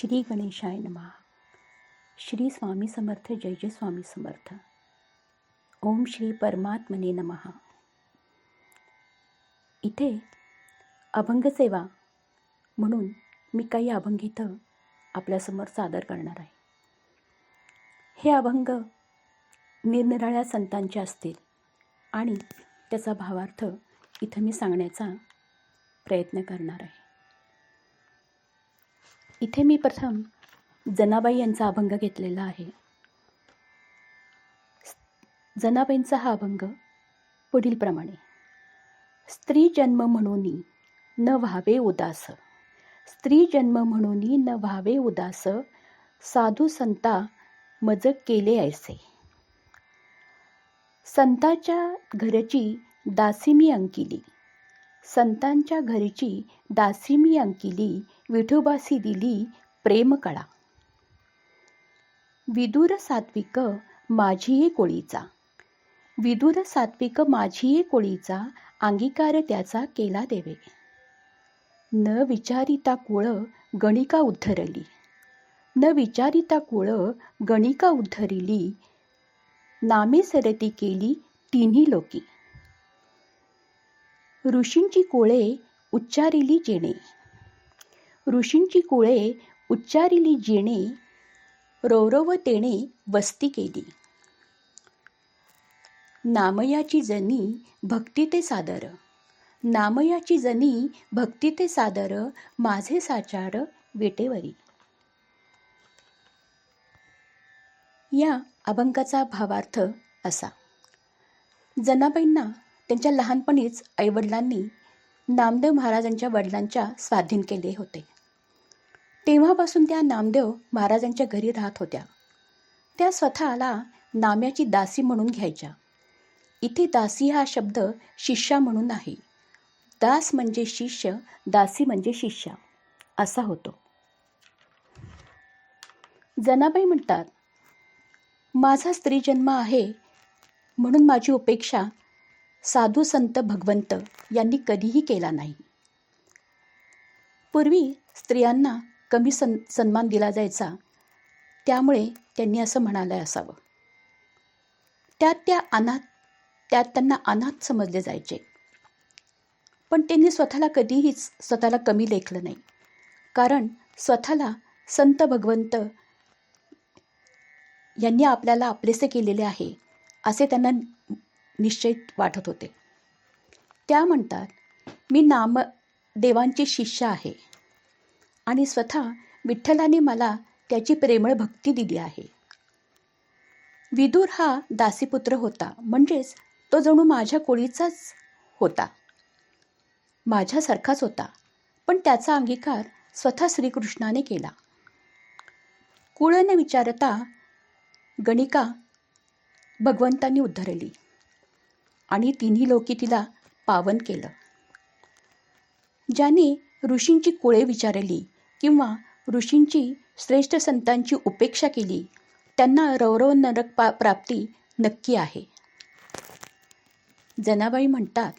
श्री गणेशाय नमः. श्री स्वामी समर्थ जय जय स्वामी समर्थ. ओम श्री परमात्मने नमः. इथे अभंगसेवा म्हणून मी काही अभंग इथं आपल्यासमोर सादर करणार आहे. हे अभंग निरनिराळ्या संतांचे असतील आणि त्याचा भावार्थ इथं मी सांगण्याचा प्रयत्न करणार आहे. इथे मी प्रथम जनाबाई यांचा अभंग घेतलेला आहे. जनाबाईंचा हा अभंग पुढीलप्रमाणे स्त्री जन्म म्हणून न व्हावे उदास. स्त्री जन्म म्हणून न व्हावे उदास. साधू संता मज केले ऐसे. संताच्या घरची दासी मी अंकिली. संतांच्या घरची दासी मी अंकिली विठोबासी दिली प्रेमकळा विदुर सात्विक माझीये कोळीचा. विदुर सात्विक माझीये कोळीचा अंगीकार त्याचा केला देवे. न विचारिता कुळ गणिका उद्धरली. न विचारिता कुळ गणिका उद्धरिली. नामे सरती केली तिन्ही लोकी. ऋषींची कोळे उच्चारिली जेणे. ऋषींची कोळे उच्चारिली जेणे रौरवतेने वस्ती केली. नामयाची जनी भक्ती ते सादर. नामयाची जनी भक्ती ते सादर माझे साचार वेटेवरी. या अभंगाचा भावार्थ असा. जनाबाईंना त्यांच्या लहानपणीच आईवडिलांनी नामदेव महाराजांच्या वडिलांच्या स्वाधीन केले होते. तेव्हापासून त्या नामदेव महाराजांच्या घरी राहत होत्या. त्या स्वतःला नाम्याची दासी म्हणून घ्यायच्या. इथे दासी हा शब्द शिष्या म्हणून आहे दास म्हणजे शिष्य दासी म्हणजे शिष्या असा होतो. जनाबाई म्हणतात माझा स्त्री जन्म आहे म्हणून माझी उपेक्षा साधू संत भगवंत यांनी कधीही केला नाही. पूर्वी स्त्रियांना कमी सन सन्मान दिला जायचा. त्यामुळे त्यांनी असं म्हणालं असावं. त्यात त्या अनाथ त्यात त्यांना अनाथ समजले जायचे. पण त्यांनी स्वतःला कधीहीच स्वतःला कमी लेखलं नाही. कारण स्वतःला संत भगवंत यांनी आपल्याला आपलेसे केलेले आहे असे त्यांना निश्चित वाटत होते. त्या म्हणतात मी नाम देवांची शिष्य आहे. आणि स्वतः विठ्ठलाने मला त्याची प्रेमळ भक्ती दिली आहे. विदूर हा दासीपुत्र होता. म्हणजेच तो जणू माझ्या कोळीचाच होता. माझ्यासारखाच होता. पण त्याचा अंगीकार स्वतः श्रीकृष्णाने केला. कुळ न विचारता गणिका भगवंतांनी उद्धरली. आणि तिन्ही लोकी तिला पावन केलं. ज्याने ऋषींची कुळे विचारली किंवा ऋषींची श्रेष्ठ संतांची उपेक्षा केली त्यांना रौरव नरक पा प्राप्ती नक्की आहे. जनाबाई म्हणतात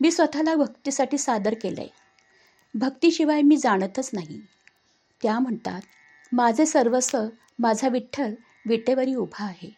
मी स्वतःला भक्तीसाठी सादर केलं आहे भक्तीशिवाय मी जाणतच नाही. त्या म्हणतात माझे सर्वस्व माझा विठ्ठल विटेवरी उभा आहे.